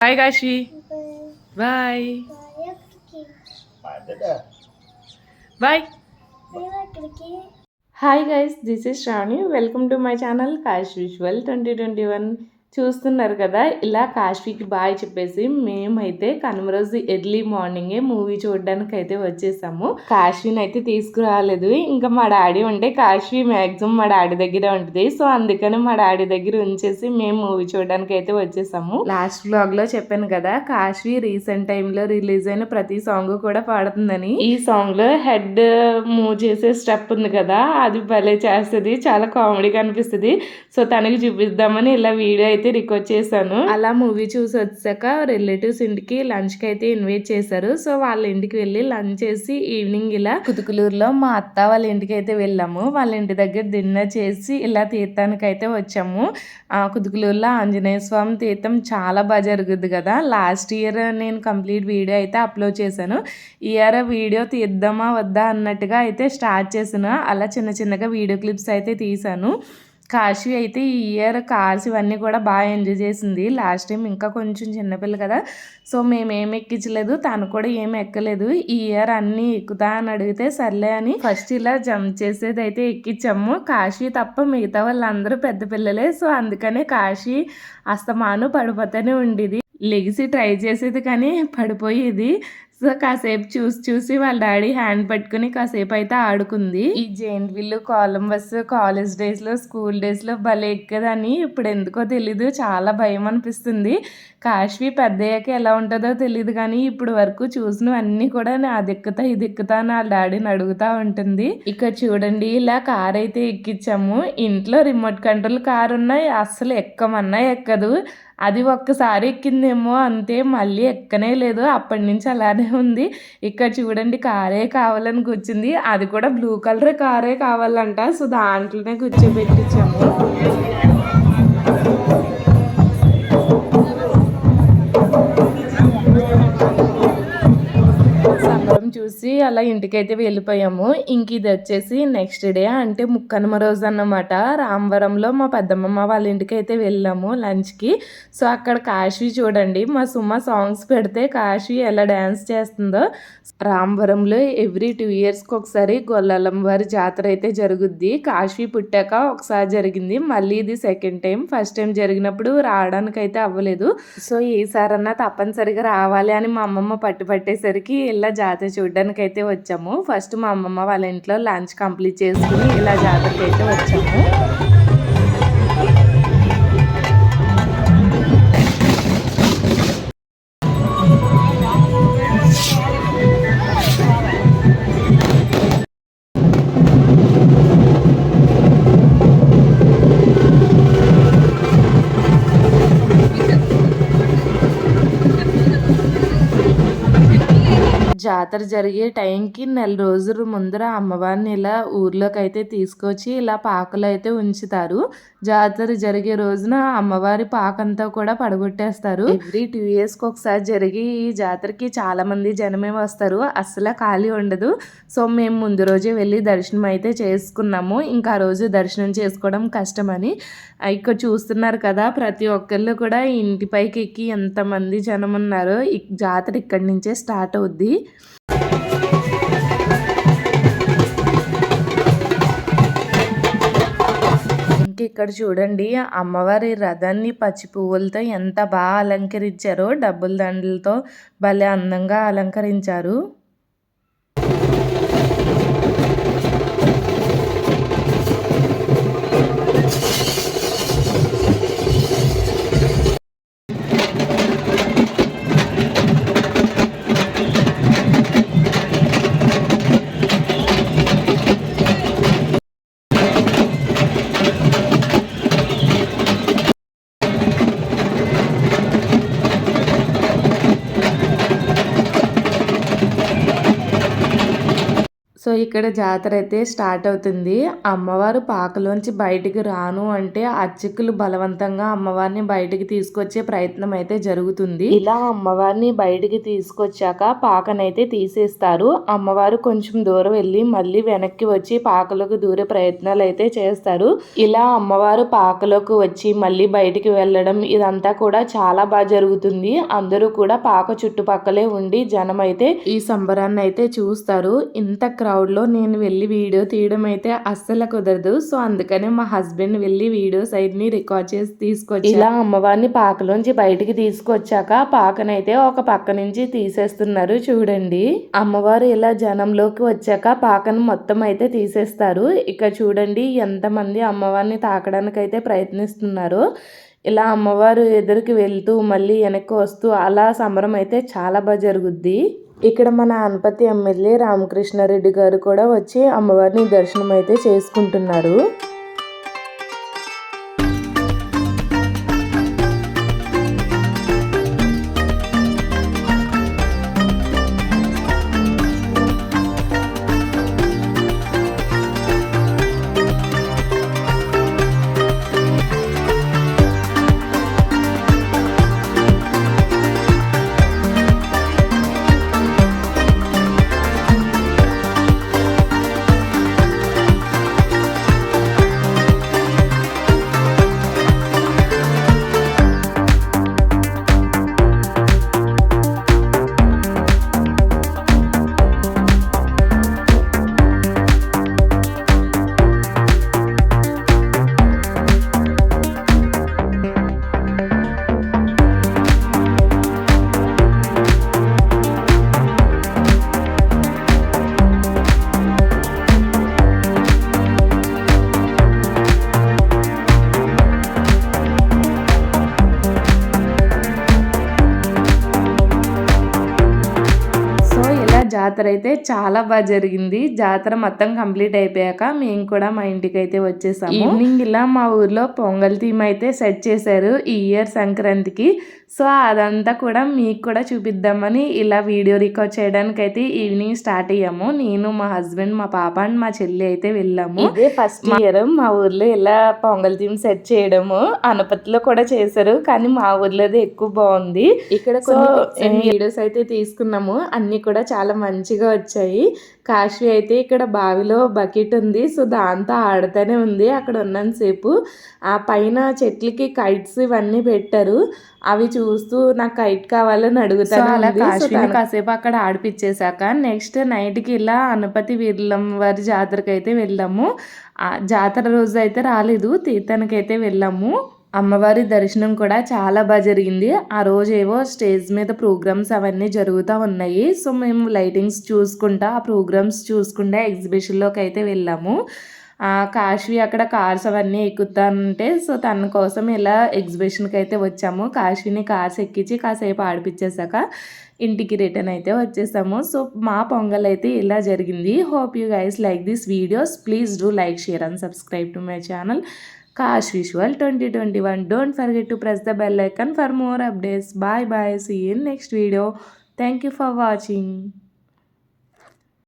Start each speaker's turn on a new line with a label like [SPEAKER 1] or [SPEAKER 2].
[SPEAKER 1] Bye, Gashi. Bye. Bye. Hi guys, this is Rani. Welcome to my channel Kash Visual 2021. చూస్తున్నారు కదా ఇలా కాశ్వీకి bye చెప్పేసి మేమైతే కనుమ రోజు ఎర్లీ మార్నింగే మూవీ చూడడానికి అయితే వచ్చేసాము. కాశ్వీని అయితే తీసుకురాలేదు. ఇంకా మా డాడీ ఉంటే కాశ్వీ మ్యాక్సిమం మా డాడీ దగ్గర ఉంటుంది. సో అందుకని మా డాడీ దగ్గర ఉంచేసి మేము మూవీ చూడడానికి అయితే వచ్చేసాము. లాస్ట్ బ్లాగ్లో చెప్పాను కదా కాశ్వీ రీసెంట్ టైంలో రిలీజ్ అయిన ప్రతి సాంగ్ కూడా పాడుతుందని. ఈ సాంగ్లో హెడ్ మూవ్ చేసే స్టెప్ ఉంది కదా అది భలే చేస్తుంది. చాలా కామెడీగా అనిపిస్తుంది. సో తనకి చూపిద్దామని ఇలా వీడియో అయితే రికార్డ్ చేశాను. అలా మూవీ చూసి వచ్చాక రిలేటివ్స్ ఇంటికి లంచ్కి అయితే ఇన్వైట్ చేశారు. సో వాళ్ళ ఇంటికి వెళ్ళి లంచ్ చేసి ఈవినింగ్ ఇలా కుతుకులూరులో మా అత్త వాళ్ళ ఇంటికి అయితే వెళ్ళాము. వాళ్ళ ఇంటి దగ్గర డిన్నర్ చేసి ఇలా తీర్థానికి అయితే వచ్చాము. కుతుకులూరులో ఆంజనేయ స్వామి తీర్థం చాలా బాగా జరుగుద్ది కదా. లాస్ట్ ఇయర్ నేను కంప్లీట్ వీడియో అయితే అప్లోడ్ చేశాను. ఇయర్ వీడియో తీద్దామా వద్దా అన్నట్టుగా అయితే స్టార్ట్ చేసిన అలా చిన్న చిన్నగా వీడియో క్లిప్స్ అయితే తీశాను. కాశీ అయితే ఈ ఇయర్ కార్స్ ఇవన్నీ కూడా బాగా ఎంజాయ్ చేసింది. లాస్ట్ టైం ఇంకా కొంచెం చిన్నపిల్ల కదా సో మేము ఏమి ఎక్కించలేదు తను కూడా ఏమి ఎక్కలేదు. ఈ ఇయర్ అన్నీ ఎక్కుతా అని అడిగితే సర్లే అని ఫస్ట్ ఇలా జంప్ చేసేది అయితే ఎక్కించాము. కాశీ తప్ప మిగతా వాళ్ళందరూ పెద్ద పిల్లలే సో అందుకనే కాశీ అస్తమాను పడిపోతూనే ఉండేది. లెగిసి ట్రై చేసేది కానీ పడిపోయేది. సో కాసేపు చూసి చూసి వాళ్ళ డాడీ హ్యాండ్ పట్టుకుని కాసేపు అయితే ఆడుకుంది. ఈ జైంట్ విల్లు కొలంబస్ కాలేజ్ డేస్లో స్కూల్ డేస్లో భలే ఎక్కదని ఇప్పుడు ఎందుకో తెలీదు చాలా భయం అనిపిస్తుంది. కాశ్వి పెద్దయ్యాక ఎలా ఉంటుందో తెలియదు కానీ ఇప్పుడు వరకు చూసినవన్నీ కూడా నా దిక్కుతా ఇది ఎక్కుతా అని వాళ్ళ డాడీని అడుగుతా ఉంటుంది. ఇక్కడ చూడండి ఇలా కార్ అయితే ఎక్కించాము ఇంట్లో రిమోట్ కంట్రోల్ కార్ ఉన్నాయి అస్సలు ఎక్కమన్నా ఎక్కదు. అది ఒక్కసారి ఎక్కిందేమో అంతే మళ్ళీ ఎక్కనే లేదు. అప్పటి నుంచి అలానే ఉంది. ఇక్కడ చూడండి కారే కావాలని కూర్చుంది. అది కూడా బ్లూ కలర్ కారే కావాలంట. సో దాంట్లోనే కూర్చోబెట్టించాము. చూసి అలా ఇంటికైతే వెళ్ళిపోయాము. ఇంక ఇది వచ్చేసి నెక్స్ట్ డే అంటే ముక్కనుమ రోజు అన్నమాట. రామవరంలో మా పెద్దమ్మ వాళ్ళ ఇంటికి అయితే వెళ్ళాము లంచ్కి సో అక్కడ కాశీ చూడండి మా సుమ సాంగ్స్ పెడితే కాశీ ఎలా డ్యాన్స్ చేస్తుందో. రామవరంలో ఎవ్రీ టూ ఇయర్స్కి ఒకసారి గొల్లలం వారి జాతర అయితే జరుగుద్ది. కాశీ పుట్టాక ఒకసారి జరిగింది. మళ్ళీ ఇది సెకండ్ టైం ఫస్ట్ టైం జరిగినప్పుడు రావడానికి అయితే అవ్వలేదు. సో ఈసారన్నా తప్పనిసరిగా రావాలి అని మా అమ్మమ్మ పట్టు పట్టేసరికి ఇలా జాతర చూడ్డానికి అయితే వచ్చాము. ఫస్ట్ మా అమ్మమ్మ వాళ్ళ ఇంట్లో లంచ్ కంప్లీట్ చేసుకుని ఇలా జాతరకి అయితే వచ్చాము. జాతర జరిగే టైంకి నెల రోజుల ముందర అమ్మవారిని ఇలా ఊర్లోకి అయితే తీసుకొచ్చి ఇలా పాకలు అయితే ఉంచుతారు. జాతర జరిగే రోజున అమ్మవారి పాకంతా కూడా పడగొట్టేస్తారు. ఎవ్రీ టూ ఇయర్స్కి ఒకసారి జరిగి ఈ జాతరకి చాలామంది జనమే వస్తారు. అస్సలు ఖాళీ ఉండదు. సో మేము ముందు రోజే వెళ్ళి దర్శనం అయితే చేసుకున్నాము. ఇంకా ఆ రోజు దర్శనం చేసుకోవడం కష్టమని. ఇక్కడ చూస్తున్నారు కదా ప్రతి ఒక్కళ్ళు కూడా ఇంటి పైకి ఎక్కి ఎంతమంది జనం ఉన్నారో జాతర ఇక్కడి నుంచే స్టార్ట్ అవుద్ది. ఇక్కడ చూడండి అమ్మవారి రథాన్ని పచ్చి పువ్వులతో ఎంత బాగా అలంకరించారో డబ్బుల దండలతో భలే అందంగా అలంకరించారు. ఇక్కడ జాతర అయితే స్టార్ట్ అవుతుంది. అమ్మవారు పాకలోంచి బయటికి రాను అంటే అర్చకులు బలవంతంగా అమ్మవారిని బయటికి తీసుకొచ్చే ప్రయత్నం అయితే జరుగుతుంది. ఇలా అమ్మవారిని బయటికి తీసుకొచ్చాక పాకనైతే తీసేస్తారు. అమ్మవారు కొంచెం దూరం వెళ్ళి మళ్ళీ వెనక్కి వచ్చి పాకలోకి దూరే ప్రయత్నాలు అయితే చేస్తారు. ఇలా అమ్మవారు పాకలోకి వచ్చి మళ్ళీ బయటికి వెళ్ళడం ఇదంతా కూడా చాలా బాగా జరుగుతుంది. అందరూ కూడా పాక చుట్టుపక్కలే ఉండి జనం అయితే ఈ సంబరాన్ని అయితే చూస్తారు. ఇంత క్రౌడ్ క్రౌడ్లో నేను వెళ్ళి వీడియో తీయడం అయితే అస్సలు కుదరదు. సో అందుకనే మా హస్బెండ్ వెళ్ళి వీడియో సైడ్ని రికార్డ్ చేసి తీసుకొచ్చి ఇలా అమ్మవారిని పాకలోంచి బయటికి తీసుకొచ్చాక పాకనైతే ఒక పక్క నుంచి తీసేస్తున్నారు చూడండి. అమ్మవారు ఇలా జనంలోకి వచ్చాక పాకను మొత్తం అయితే తీసేస్తారు. ఇక చూడండి ఎంతమంది అమ్మవారిని తాకడానికి అయితే ప్రయత్నిస్తున్నారు. ఇలా అమ్మవారు ఎదురుకి వెళ్తూ మళ్ళీ వెనక్కి వస్తూ అలా సంబరం అయితే చాలా బాగా జరుగుద్ది. ఇక్కడ మన అనపతి ఎమ్మెల్యే రామకృష్ణారెడ్డి గారు కూడా వచ్చి అమ్మవారిని దర్శనం అయితే చేసుకుంటున్నారు. జాతర అయితే చాలా బాగా జరిగింది. జాతర మొత్తం కంప్లీట్ అయిపోయాక మేము కూడా మా ఇంటికి అయితే వచ్చేసాము. ఈవినింగ్ ఇలా మా ఊర్లో పొంగల్ థీమ్ అయితే సెట్ చేశారు. ఈ ఇయర్ సంక్రాంతికి. సో అదంతా కూడా మీకు కూడా చూపిద్దామని ఇలా వీడియో రికార్డ్ చేయడానికి అయితే ఈవినింగ్ స్టార్ట్ అయ్యాము. నేను మా హస్బెండ్ మా పాప అండ్ మా చెల్లి అయితే వెళ్ళాము. ఇదే ఫస్ట్ ఇయర్. మా ఊర్లో ఇలా పొంగల్ థీమ్ సెట్ చేయడము అనపతిలో కూడా చేశారు కానీ మా ఊర్లోది ఎక్కువ బాగుంది. ఇక్కడ వీడియోస్ అయితే తీసుకున్నాము. అన్ని కూడా చాలా మంచిగా వచ్చాయి. కాశీ అయితే ఇక్కడ బావిలో బకెట్ ఉంది. సో దాంతో ఆడుతూనే ఉంది అక్కడ ఉన్నంతసేపు. ఆ పైన చెట్లకి కైట్స్ ఇవన్నీ పెట్టారు. అవి చూస్తూ నాకు కైట్ కావాలని అడుగుతాను అలా కాశీని కాసేపు అక్కడ ఆడిపించేశాక నెక్స్ట్ నైట్కి ఇలా అనపతి వీర్లం వారి జాతరకి అయితే వెళ్ళాము జాతర రోజు అయితే రాలేదు. తీర్థానికి అయితే వెళ్ళాము. అమ్మవారి దర్శనం కూడా చాలా బాగా జరిగింది. ఆ రోజు ఏవో స్టేజ్ మీద ప్రోగ్రామ్స్ అవన్నీ జరుగుతూ ఉన్నాయి. సో మేము లైటింగ్స్ చూసుకుంటా ఆ ప్రోగ్రామ్స్ చూసుకుంటా ఎగ్జిబిషన్లోకి అయితే వెళ్ళాము. కాశీ అక్కడ కార్స్ అవన్నీ ఎక్కుతానంటే సో తన కోసం ఇలా ఎగ్జిబిషన్కి అయితే వచ్చాము. కాశీని కార్స్ ఎక్కించి కాసేపు ఆడిపించేసాక ఇంటికి రిటర్న్ అయితే వచ్చేసాము. సో మా పొంగల్ అయితే ఇలా జరిగింది. Hope you guys like this videos. Please do like share and subscribe to my channel Cash Visual 2021. Don't forget to to press the bell for more for more updates. Bye bye. in next video. Thank you for watching.